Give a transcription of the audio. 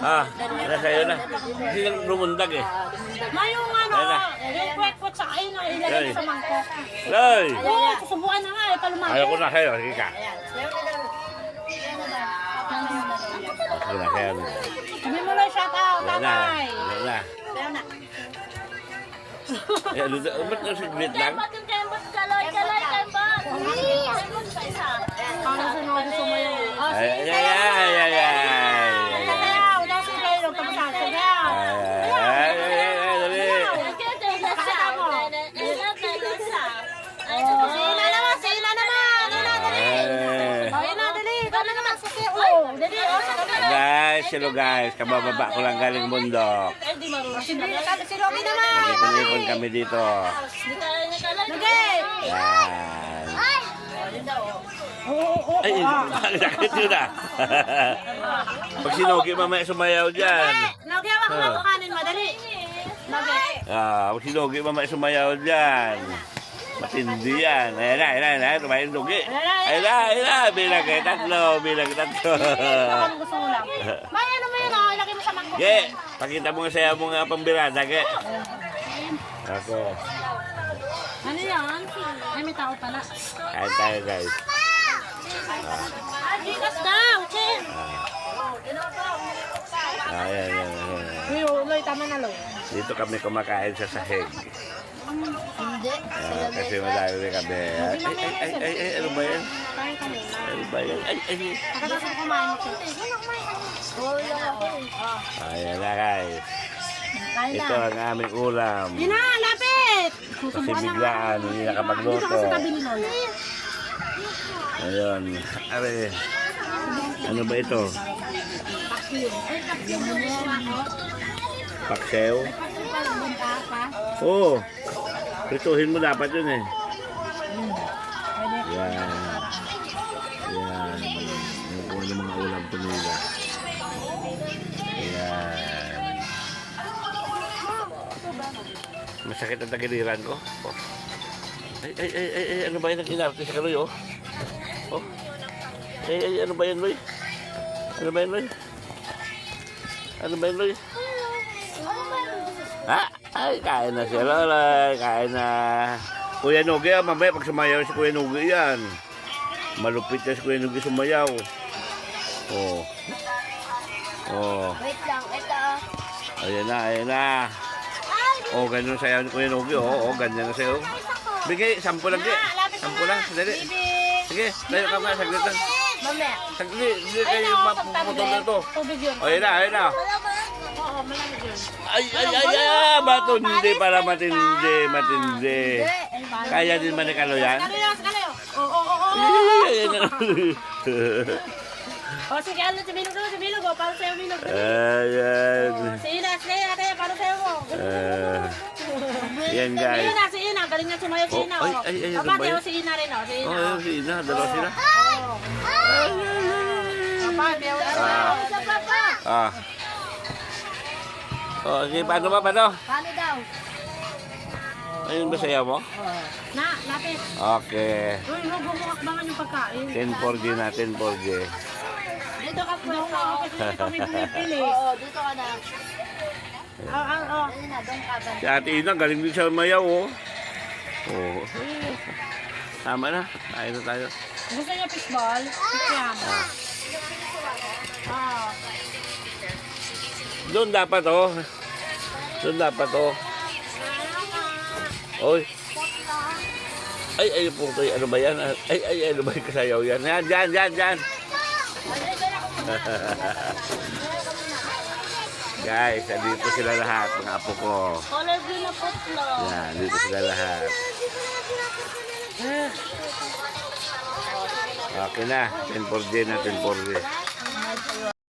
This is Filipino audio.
Ah, nasa iyo na. Hindi nang lumundag eh. Ma, yung ano, na. yung kwek-kwek sa kain, no, ilagay mo sa mangkok. Loy! Oo, susubukan na nga, eh, palumaki. Ayaw ko na sa'yo. Sige ka. Sige na, kaya mo. Sabi mo lang shout out, na. tatay. Wala na. Eh, ano da- ba't nang siglit lang? Guys, hello guys. Kabababa ko lang galing bundok. Si Rocky naman. Nagipon-ipon kami dito. Yan. Ay, oo. sakit yun ah. Pag sinugi, mamaya sumayaw dyan. Lagyan ako ng kanin, madali. Lagay. Ah, pag sinugi, mamaya sumayaw dyan. Matindi yan. Ayan na, ayan na, ayan na. Tumayin sugi. Ayan na, ayan na. Bilang kayo tatlo, bilang kayo tatlo. Baka mo gusto mo lang. May ano mo yun, oh. Ilagay mo sa mangkok. Ge, pakita mo nga sa'yo mo nga pambirada, ge. Ako. Ano yan? Ay, may tao pala. Kain tayo, guys. Ah, gigas daw, Chen. Ayan, ayan, ayan. Uy, Loy, tama na, Loy. Dito kami kumakain sa sahig. Hindi. Ah, kasi madami rin kami. Ay, ay, ay, ay, ay, ano ba yan? Kain ka muna. Ano ba yan? Ay, ay, Pagkatapos mo kumain mo, Chen. Ayan na, guys. Ito ang aming ulam. Yun na, lapit! Kasi biglaan, hindi Dito nakapagluto. ka sa tabi ni Loy. Ayun. Are, ano ba ito? Paksew? Oo. Oh, prituhin mo dapat yun eh. Yan. Yan. Kung ano mga ulam tumila. Yan. Masakit ang tagiliran ko. Oh. Ay, ay, ay, ay, ay, ano ba yan ang inarte sa kaloy, oh? Oh. Ay, ay, ano ba yan, Loy? Ano ba yan, Loy? Ano ba yan, Loy? Ha? Ay, kain na siya, Lola. Kain na. Kuya Nugi, ah, mamaya pag sumayaw si Kuya Nugi yan. Malupit na si Kuya Nugi sumayaw. Oh. Oh. Wait lang, ito. Ayan na, ayan na. Oh, ganyan sayaw ni Kuya Nugi. Oh, oh, ganyan na sayaw. Bigay, sampo lang, di. Sampo lang, sadali. Sige, tayo ka muna, saglit lang. Mamaya. Saglit, hindi kayo mapuputol na to. Tubig yun. O, ayun na, ayun na. Oo, malamig yun. Ay, ay, ay, ay, ay, matindi para matindi, matindi. Kaya din man ni Kalo yan? Kalayo, kalayo. Oo, oo, oo. Ay, ay, ay, O, sige, ano, si Bilog, si Bilog, oh, para sa'yo, Bilog. Ayan. Si Ina, si Ina, kaya, para sa'yo mo. Ah, yan Si guys. Ina, si Ina, galing na sumayo si Oh, Ina. ay, oh. ay, ay, ano ba yun? Teo, si Ina rin, oh, si Ina. Oh, si Ina, dalawa sila. Aba, Teo, Ah. Sa papa. Ah. Oh, sige, paano ba, paano? Paano daw? Ayun ba sayaw mo? Na, lapit. Okay. Uy, huwag mo akbangan yung pagkain. 10-4G na, 10-4G. Dito ka po. Kasi kami pumipili. Oo, dito ka na. Oo, oo, oo. Si Ate Ina, galing din siya mayaw, oh. Oh. Tama na, tayo na tayo. Gusto niya fishball? Fish Ah. Doon dapat, oh. Doon dapat, oh. Oy. Ay, ay, puto, ano ba yan? Ay, ay, ano ba yung kasayaw yan? Yan, dyan, dyan, dyan. Guys, dito sila lahat, mga apo ko. Color blue na putlo. Yan, dito sila lahat. Okay na, 10 4 na, 10 4